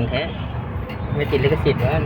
งดังแท้ไม่ติดลิขสิทธิ์ว่า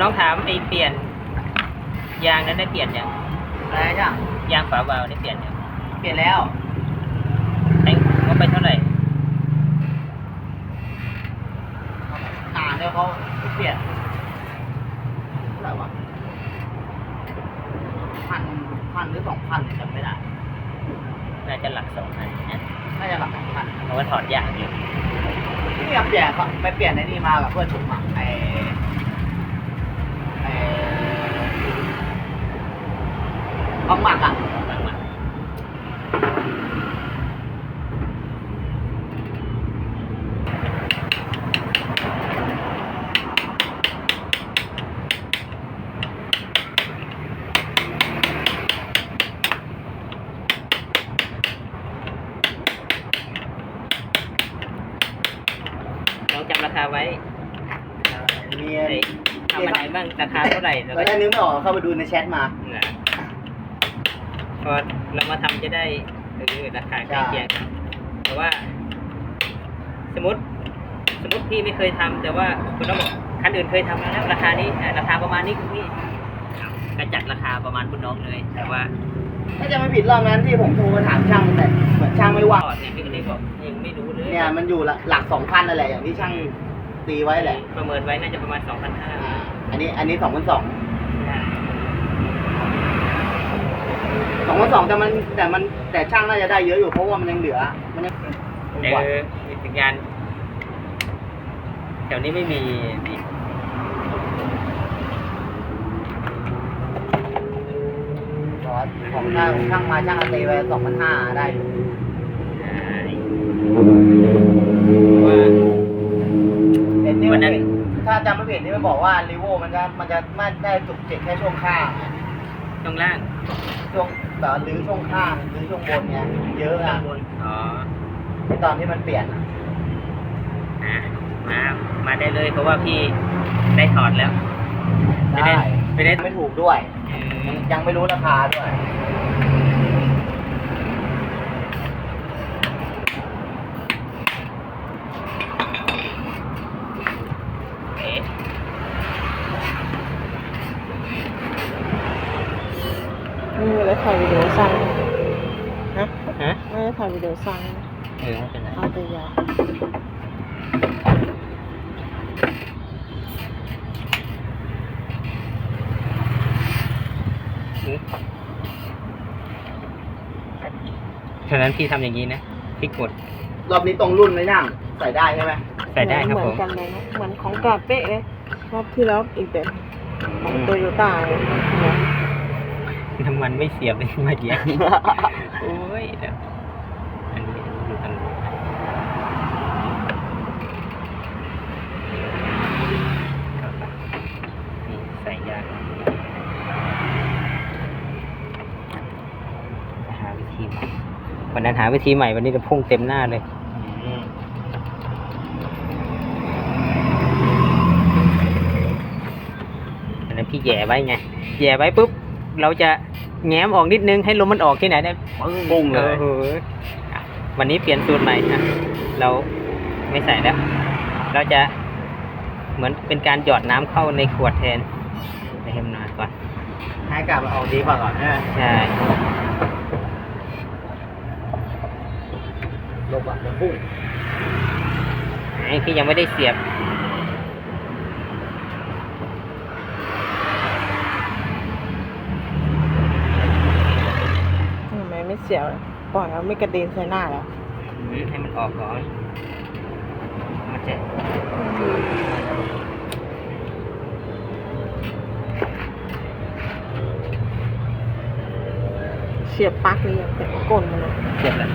น้องถามไอ้เปลี่ยน ยางนั้นได้เปลี่ยนยังอะไรจ้ะยางฝาวาล์วได้เปลี่ยนยังเปลี่ยนแล้วแพงว่าไปเท่าไหร่หาเนี่ยเขาเปลี่ยนเท่าไหร่วะพันพันหรือสองพันจำไม่ได้น่าจะหลักสองพันนะน่าจะหลักสองพันเพราะว่าถอดยางอยู่นี่ครับเปลี่ยนเขาไปเปลี่ยนไอ้นี่มากับเพื่อนผมอะไอ้ไอ้ บางหมักอะบางมาลองจำราคาไว้มีไอ้ทำอะไรบ้างราคาเท่าไหร่แล้วเราก็ได้นึกไม่ออกเข้าไปดูในแชทมา นะ พอเรามาทำจะได้เออราคาใกล้เคียงกันแต่ว่า สมมติสมมติพี่ไม่เคยทำแต่ว่าคุณต้องบอกคันอื่นเคยทำมาแล้วราคานี้อะราคาประมาณนี้คุณพี่ก็จัดราคาประมาณคุณน้องเลย แต่ว่าถ้าจะไม่ผิดรอบนั้นที่ผมโทรไปถามช่างแต่เหมือนช่างไม่ว่างตอดเนี่ยพี่ก็เลยบอกยังไม่รู้เลยเนี่ยมันอยู่หลักหลักสองพันนั่นแหละอย่างที่ช่างตีไว้แหละประเมินไว้น่าจะประมาณสองพันห้า อ่าอันนี้อันนี้สองพันสอง สองพันสองแต่มันแต่มันแต่ช่างน่าจะได้เยอะอยู่เพราะว่ามันยังเหลือ มันยังเออมีถึงงานแถวนี้ไม่มีนี่ของช่างของช่างมาช่างก็ตีไปสองพันห้าได้อยู่อ่าว่าเห็นที่วัมันนนั้นถ้าจำไม่ผิดที่มันบอกว่ารีโวมันจะมันจะไม่ได้จุกจิกแค่ช่วงข้าง ตรงล่างช่วงแบบหรือช่วงข้างหรือช่วงบนเนี่ยเยอะอะอ๋อที่ตอนที่มันเปลี่ยนอะนะมา มาได้เลยเพราะว่าพี่ได้ถอดแล้ว ไม่ได้ได้ไม่ได้ ไม่ถูกด้วย อืมยังไม่รู้ราคาด้วย นี่เวลาถ่ายวิดีโอสั้นนะฮะไม่ได้ถ่ายวิดีโอสั้นเออไม่เป็นไรเอาแต่ยาวอืมฉะนั้นพี่ทำอย่างนี้นะพี่กดรอบนี้ตรงรุ่นไม่นั่งใส่ได้ใช่ไหมใส่ได้ครับเหผมือมนกันเลยนะเหมือนของกาเป๊ะเลยรอบที่แล้วอีกแบบของโตโยต้าเลย น้ำมันไม่เสียบเมาแยกโอ้ยเดี๋ยวอันนี้ดูตลกนี่ใส่ยาหาวิธีวันนั้นหาวิธีใหม่วันนี้จะพุ่งเต็มหน้าเลยพี่แย่ไว้ไง แย่ไว้ปุ๊บ เราจะ แง้มออกนิดนึงให้ลมมันออกที่ไหนได้ปึ้งปุ้งเลยอออะวันนี้เปลี่ยนสูตรใหม่นะเราไม่ใส่แล้ว เราจะเหมือนเป็นการหยอดน้ำเข้าในขวดแทนไปให้มันนานก่อน ให้อากาศมันออกดีกว่าก่อนนะใช่ลมอะมันพุ่งไอ้ที่ยังไม่ได้เสียบ ไมไม่เสียวเลยปล่อยเอาไม่กระเด็นใส่หน้าแล้วอืมให้มันออกก่อนมันจะเสียบปลั๊กหรือยังแต่ก้นมันเลยเสียบแล้ว